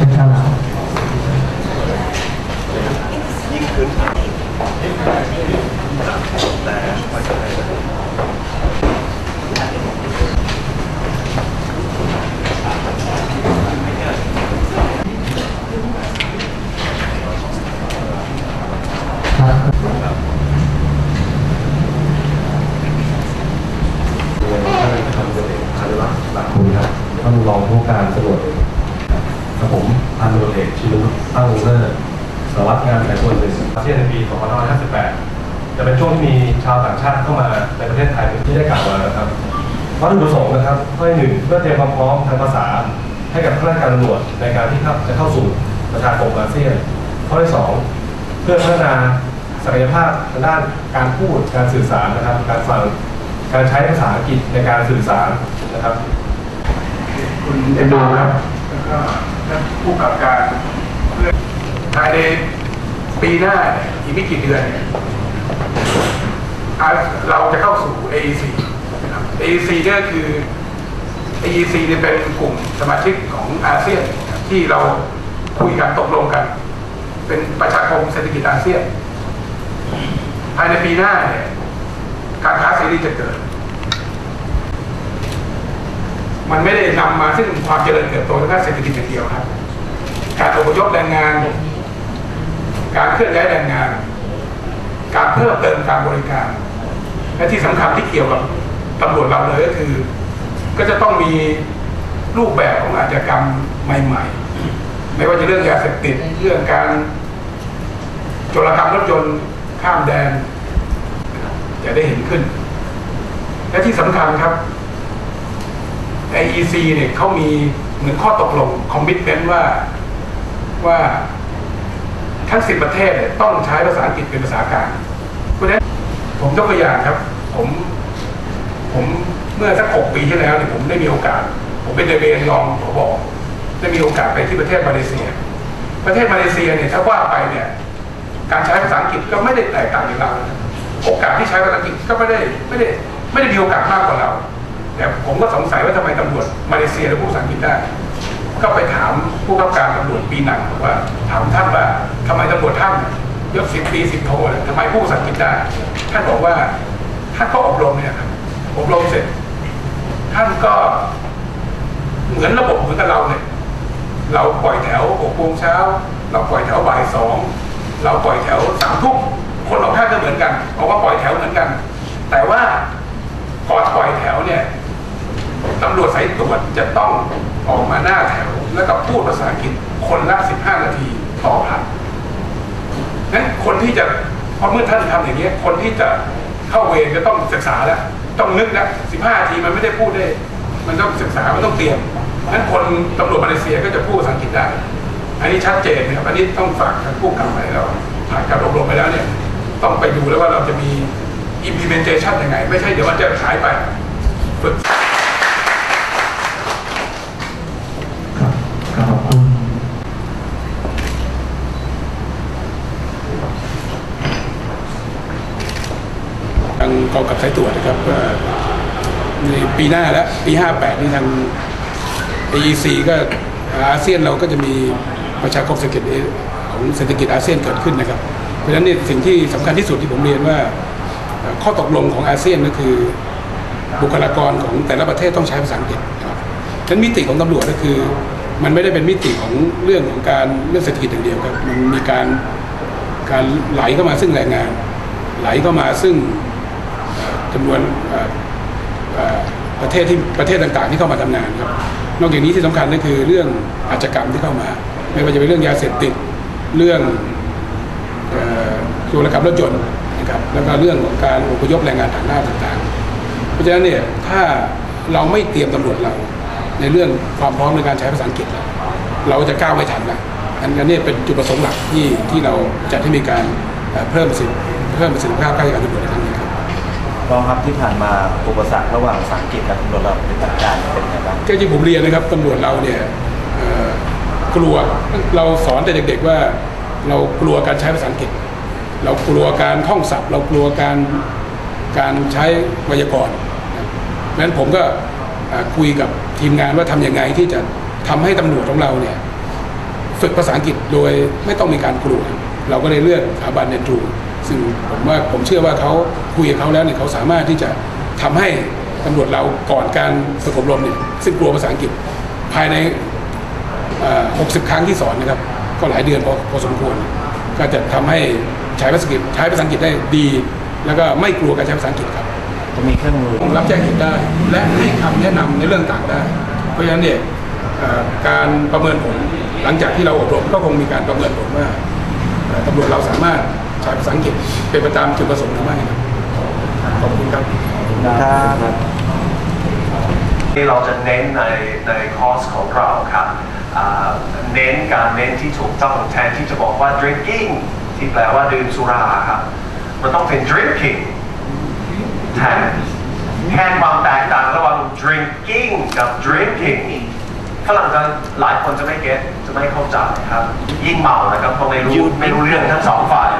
เป็นฉลามครับท่านพันตำรวจเอกคารุรักษ์หลักคุณครับท่านรองผู้การตำรวจ ตำรวตั้งเลิศสารวัตรงานสายตรวจหนึ่งอาเซียนในปี2558 จะเป็นช่วงที่มีชาวต่างชาติเข้ามาในประเทศไทยที่ได้กล่าวมานะครับวัตถุประสงค์นะครับข้อที่หนึ่งเพื่อเตรียมความพร้อมทางภาษา ให้กับข้าราชการตำรวจในการที่เขาจะเข้าสู่ประชาคมอาเซียนข้อที่สองเพื่อพัฒนาศักยภาพทางด้านการพูดการสื่อสารนะครับ การฟังการใช้ภาษาอังกฤษในการสื่อสารนะครับคุณเอ็นดูครับแล้วก็ผู้กับการ ภายในปีหน้าอีกไม่กี่เดือนเราจะเข้าสู่ AEC AEC ก็คือ AEC เนี่ยเป็นกลุ่มสมาชิกของอาเซียนที่เราคุยกันตกลงกัน เป็นประชาคมเศรษฐกิจอาเซียน ภายในปีหน้าเนี่ยการค้าเสรีจะเกิด มันไม่ได้นำมาซึ่งความเจริญเติบโตทางด้านเศรษฐกิจอย่างเดียวครับ การอพยพแรงงาน การเคลื่อนย้ายแรงงาน การเพิ่มเติมการบริการ และที่สำคัญที่เกี่ยวกับตำรวจเราเลยก็คือ ก็จะต้องมีรูปแบบของอาชญากรรมใหม่ๆ ไม่ว่าจะเรื่องยาเสพติดเรื่องการโจรกรรมรถยนต์ข้ามแดน จะได้เห็นขึ้น และที่สำคัญครับ IEC เนี่ยเขามีเหมือนข้อตกลงคอมมิชเมนต์ว่าว่า ทั้งสิบประเทศเนี่ยต้องใช้ภาษาอังกฤษเป็นภาษากลางเพราะฉะนั้นผมยกตัวอย่างครับ ผมผมเมื่อสักหกปีที่แล้วเนี่ยผมได้มีโอกาส ผมเป็นเดเวนรองผบได้มีโอกาสไปที่ประเทศมาเลเซีย ประเทศมาเลเซียเนี่ยถ้าว่าไปเนี่ยการใช้ภาษาอังกฤษก็ไม่ได้แตกต่างจากเราโอกาสที่ใช้ภาษาอังกฤษก็ไม่ได้ไม่ได้ไม่ได้มีโอกาสมากกว่าเรา แต่ผมก็สงสัยว่าทำไมตำรวจมาเลเซียและพูดภาษาอังกฤษได้ ก็ไปถามผู้กำกับการตำรวจปีหนังว่าถามท่านว่าทำไมตำรวจท่านยศสิบปีสิบโททำไมพูดภาษาอังกฤษได้ท่านบอกว่าท่านก็อบรมเนี่ยครับอบรมเสร็จ ท่านก็เหมือนระบบเหมือนกับเราเนี่ยเราปล่อยแถวหกโมงเช้า เราปล่อยแถวบ่ายสองเราปล่อยแถวสามทุ่มคนออกท่าก็เหมือนกันออกมาปล่อยแถวเหมือนกัน แต่ว่าก่อนปล่อยแถวเนี่ยตำรวจสายตรวจจะต้อง ออกมาหน้าแถว แล้วก็พูดภาษาอังกฤษคนละสิบห้านาทีต่อผลัดนั้นคนที่จะพอเมื่อท่านทำอย่างนี้คนที่จะเข้าเวรจะต้องศึกษาแล้ว ต้องนึกแล้วสิบห้านาทีมันไม่ได้พูดได้ มันต้องศึกษา มันต้องเตรียมนั้นคนตำรวจมาเลเซียก็จะพูดภาษาอังกฤษได้ อันนี้ชัดเจนนะครับ อันนี้ต้องฝากทางผู้กำกับไปแล้วผ่านการอบรมไปแล้วเนี่ย ต้องไปดูแล้วว่าเราจะมี implementation ยังไง ไม่ใช่เดี๋ยวมันจะหายไปฝึก ครับขอบคุณ ทาง กองกับสายตรวจนะครับว่าในปีหน้าแล้วปี58นี่ทาง AEC ก็อาเซียนเราก็จะมีประชาคมเศรษฐกิจของเศรษฐกิจอาเซียนเกิดขึ้นนะครับ เพราะฉะนั้นเนี่ยสิ่งที่สำคัญที่สุดที่ผมเรียนว่า ข้อตกลงของอาเซียนก็คือบุคลากรของแต่ละประเทศต้องใช้ภาษาอังกฤษครับฉะนั้นมิติของตำรวจก็คือ มันไม่ได้เป็นมิติของเรื่องของการเรื่องเศรษฐกิจอย่างเดียวครับมันมีการการไหลเข้ามาซึ่งแรงงาน ไหลเข้ามาซึ่ง จำนวนประเทศที่ประเทศต่างๆที่เข้ามาทำงานครับ นอกจากนี้ที่สำคัญก็คือเรื่องอาชญากรรมที่เข้ามา ไม่ว่าจะเป็นเรื่องยาเสพติดเรื่องเอ่อโจรกรรมรถยนต์นะครับแล้วก็เรื่องของการอพยพแรงงานต่างด้าวต่างๆ เพราะฉะนั้นเนี่ยถ้าเราไม่เตรียมตำรวจเราในเรื่องความพร้อมในการใช้ภาษาอังกฤษ เราจะก้าวไม่ทันนะอันนี้เป็นจุดประสงค์หลักที่ที่เราจะให้มีการเอ่อเพิ่มประสิทธิเพิ่มประสิทธิภาพการจัดการตำรวจในครั้งนี้ ครับรองครับที่ผ่านมาอุปสรรคระหว่างภาษาอังกฤษกับตำรวจเราเป็นจัดการเป็นยังไงบ้างก็ที่ผมเรียนนะครับตำรวจเราเนี่ยกลัวเราสอนแต่เด็ก ๆว่าเรากลัวการใช้ภาษาอังกฤษ เรากลัวการท่องศัพท์ เรากลัวการการใช้ไวยากรณ์นะเพราะฉะนั้นผมก็คุยกับทีมงานว่าทำยังไงที่จะทำให้ตำรวจของเราเนี่ยฝึกภาษาอังกฤษโดยไม่ต้องมีการกลัว เราก็เลยเลือกสถาบันเนทรูซึ่งผมว่าผมเชื่อว่าเขาคุยกับเขาแล้วเนี่ยเขาสามารถที่จะทำให้ตำรวจเราก่อนการฝึกอบรมเนี่ยซึ่งกลัวภาษาอังกฤษภายในเอ่อ60 ครั้งที่สอนนะครับ ก็หลายเดือนพอพอสมควร ก็จะทำให้ใช้ภาษาอังกฤษใช้ภาษาอังกฤษได้ดี แล้วก็ไม่กลัวการใช้ภาษาอังกฤษครับจะมีเครื่องมือรับแจ้งเหตุได้ และให้คำแนะนำในเรื่องต่างได้ เพราะฉะนั้นเนี่ยเอ่อการประเมินผลหลังจากที่เราอบรมก็คงมีการประเมินผลว่าเอ่อ ตำรวจเราสามารถใช้ภาษาอังกฤษเป็นไปตามจุดประสงค์หรือไม่ครับขอบคุณครับครับที่เราจะเน้นในในคอร์สของเราครับอ่าเน้นการเน้นที่ถูกต้องแทนที่จะบอกว่า drinking ที่แปลว่าดื่มสุราครับมันต้องเป็น drinking แทนแทนความแตกต่างระหว่าง drinking กับ drinking ฝรั่งจะหลายคนจะไม่เก็ตจะไม่เข้าใจครับ ยิ่งเมานะครับเพราะไม่รู้ไม่รู้เรื่องทั้งสองฝ่าย